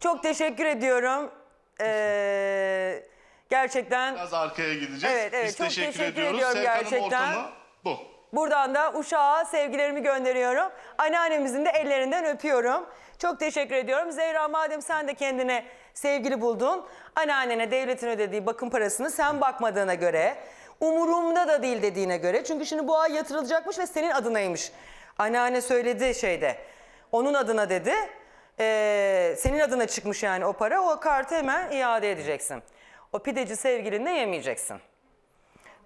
Çok teşekkür ediyorum. Ee, gerçekten Biraz arkaya gideceğiz. Evet, evet, Biz çok teşekkür, teşekkür ediyoruz. ediyorum Serkan'ın gerçekten. ortamı bu. buradan da uşağa sevgilerimi gönderiyorum. Anneannemizin de ellerinden öpüyorum. Çok teşekkür ediyorum. Zehra madem sen de kendine sevgili buldun. Anneannene devletin ödediği bakım parasını sen bakmadığına göre, umurumda da değil dediğine göre. Çünkü şimdi bu ay yatırılacakmış ve senin adınaymış. Anneanne söyledi şeyde. Onun adına dedi. Ee, senin adına çıkmış yani o para. O kartı hemen iade edeceksin. O pideci sevgilinle yemeyeceksin.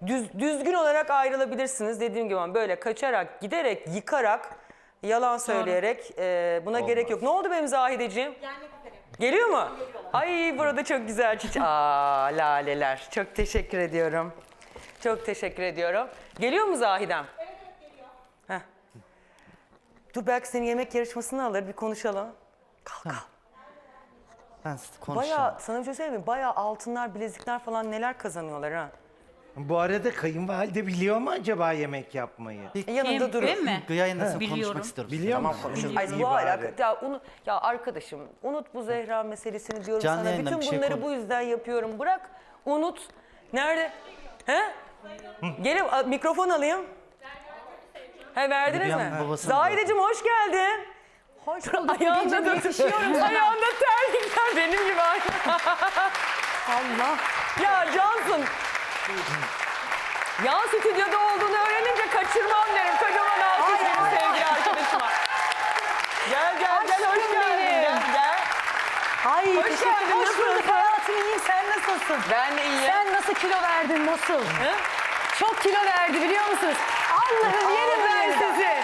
Düz, düzgün olarak ayrılabilirsiniz. Dediğim gibi böyle kaçarak, giderek, yıkarak, yalan söyleyerek e, buna gerek yok. Ne oldu benim Zahideciğim? Geliyor mu? Ay burada çok güzel çiçek. Aa laleler. Çok teşekkür ediyorum. Çok teşekkür ediyorum. Geliyor mu Zahidem? Evet evet geliyor. Heh. Dur belki seni yemek yarışmasına alır bir konuşalım. Kalk kalk. Ben siz konuşacağım. Bayağı sana bir şey söyleyeyim mi? Bayağı altınlar, bilezikler falan neler kazanıyorlar ha. Bu arada kayınvalide biliyor mu acaba yemek yapmayı? E, yanında durur. Değil mi? Bu yayında Biliyorum. konuşmak istiyoruz. Biliyor Tamam musun? konuşuruz. İyi Ay bu bari. alaka. Ya, unu, ya arkadaşım unut bu Zehra meselesini diyorum Canlı sana. yayında Bütün bir şey bunları konu- bu yüzden yapıyorum. Bırak unut. Nerede? He? Gelin a, mikrofon alayım. He verdiniz mi? Babasını Zahideciğim hoş geldin. Hoş Ayağında da Ayağında terlikler benim gibi. Allah. Ya Cansın. Yan stüdyoda olduğunu öğrenince kaçırmam derim. Kocaman alkış benim sevgili arkadaşıma. Gel gel gel hoş geldin. Gel gel. Ay Hoş teşekkür ederim. Hoş bulduk hayatım iyiyim. Sen nasılsın? Ben de iyiyim. Sen nasıl kilo verdin nasıl? He? Çok kilo verdi biliyor musunuz? Allah'ım yerim ben sizi.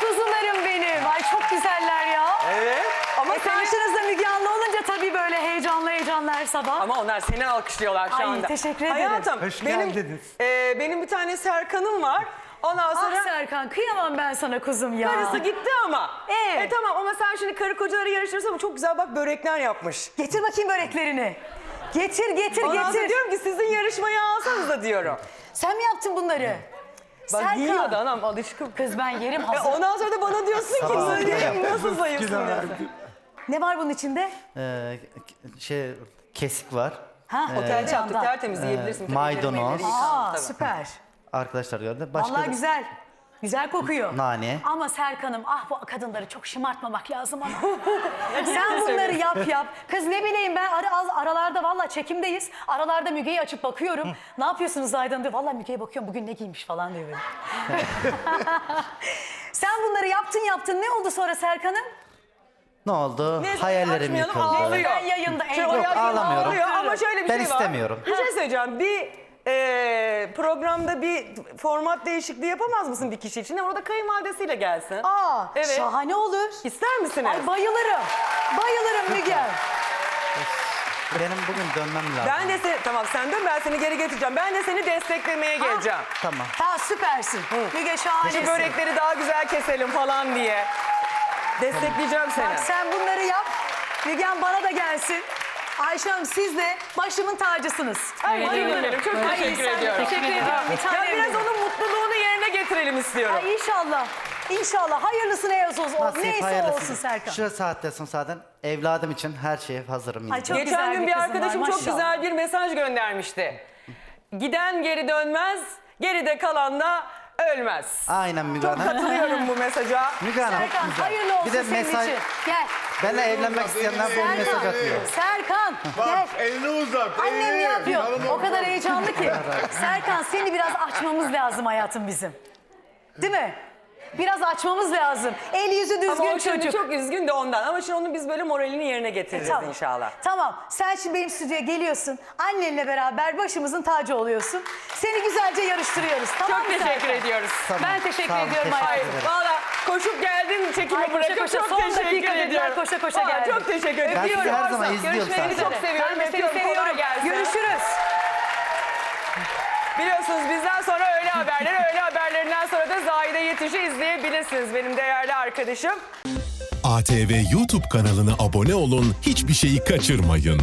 Kuzularım benim. Ay çok güzeller ya. Evet. Ama E, sen... karşınızda Müge Anlı olunca tabii böyle heyecanlı heyecanlı her sabah. Ama onlar seni alkışlıyorlar şu Ay, anda. teşekkür ederim. Hayatım Hoş benim, geldiniz. e, benim bir tane Serkan'ım var. Ondan ah sonra Serkan kıyamam ben sana kuzum ya. karısı gitti ama. Ee? E tamam ama sen şimdi karı kocaları yarıştırırsın ama çok güzel bak börekler yapmış. Getir bakayım böreklerini. Getir getir Ondan sonra getir. diyorum ki sizin yarışmayı alsanız da diyorum. Sen mi yaptın bunları? Bak Serkan. yiyor da anam alışkım. Kız ben yerim E, hazır. ondan sonra da bana diyorsun ki Sabah "Zırhım, sabah nasıl zayıfsın diyorsun. Ne var bunun içinde? Ee, şey kesik var. Ha, Otelde yaptık tertemiz yiyebilirsin. Ee, maydanoz. Aa süper. Arkadaşlar gördü. Başka Vallahi da- güzel. Güzel kokuyor. Nane. Ama Serkan'ım ah bu kadınları çok şımartmamak lazım ama. Sen bunları yap yap. Kız ne bileyim ben ara, az- aralarda valla çekimdeyiz. Aralarda Müge'yi açıp bakıyorum. ne yapıyorsunuz Aydan diyor. Valla Müge'ye bakıyorum bugün ne giymiş falan diyor böyle. Sen bunları yaptın yaptın. Ne oldu sonra Serkan'ım? Ne oldu? Neyse, Hayallerim yıkıldı. ağlıyor. Ben yayında en Yok, ağlamıyorum. ağlıyor Ama şöyle bir Ben şey var. istemiyorum. Bir şey söyleyeceğim. Bir e, programda bir format değişikliği yapamaz mısın bir kişi için? Orada kayınvalidesiyle gelsin. Aa, Evet. şahane olur. İster misiniz? Ay bayılırım. Bayılırım Müge. Benim bugün dönmem lazım. ben de seni, tamam sen dön ben seni geri getireceğim. Ben de seni desteklemeye geleceğim. Tamam. Ha süpersin. Müge şahanesin. Şu börekleri daha güzel keselim falan diye. Destekleyeceğim seni. Bak sen bunları yap. Mügen bana da gelsin. Ayşe Hanım siz de başımın tacısınız. Ay, Evet, canım evet. çok Ay, teşekkür ediyorum. Teşekkür ediyorum. Bir Ya tanem biraz onun mutluluğunu yerine getirelim istiyorum. Ay inşallah. İnşallah. Hayırlısı ne olsun. Nasip neyse hayırlısı. olsun Serkan. Şu saatte son zaten evladım için her şeye hazırım. Ay, çok Geçen güzel gün bir bir arkadaşım var, çok maşallah. güzel bir mesaj göndermişti. Giden geri dönmez, geride kalan da ölmez. Aynen Müge Çok Hanım. katılıyorum bu mesaja. Müge Hanım. Serkan güzel. hayırlı olsun Bir de senin mesaj, için. Gel. benimle evlenmek isteyenler bu mesaj atıyor. Serkan gel. Bak elini uzat. Annem ne yapıyor? O kadar heyecanlı ki. Serkan seni biraz açmamız lazım hayatım bizim. Değil mi? Biraz açmamız lazım. El yüzü Ama düzgün o şimdi çocuk. çok üzgün de ondan. Ama şimdi onun biz böyle moralini yerine getireceğiz Tamam. inşallah. Tamam. Sen şimdi benim stüdyoya geliyorsun. Annenle beraber başımızın tacı oluyorsun. Seni güzelce yarıştırıyoruz. Tamam Çok mı teşekkür Serkan? ediyoruz. Tamam, Ben teşekkür olun, ediyorum hayatım. Valla koşup geldin çekimi Ay, koşa bırakıp koşa, çok son teşekkür ediyorum. koşa koşa Valla geldim. Çok teşekkür ederim. Ben sizi her zaman izliyorum Görüşmeyi zaten. çok seviyorum. Ben de seni seviyorum. Görüşürüz. Biliyorsunuz bizden sonra öğle haberleri, öğle haberlerinden sonra da Zahide Yetiş'i izleyebilirsiniz benim değerli arkadaşım. ATV YouTube kanalına abone olun, hiçbir şeyi kaçırmayın.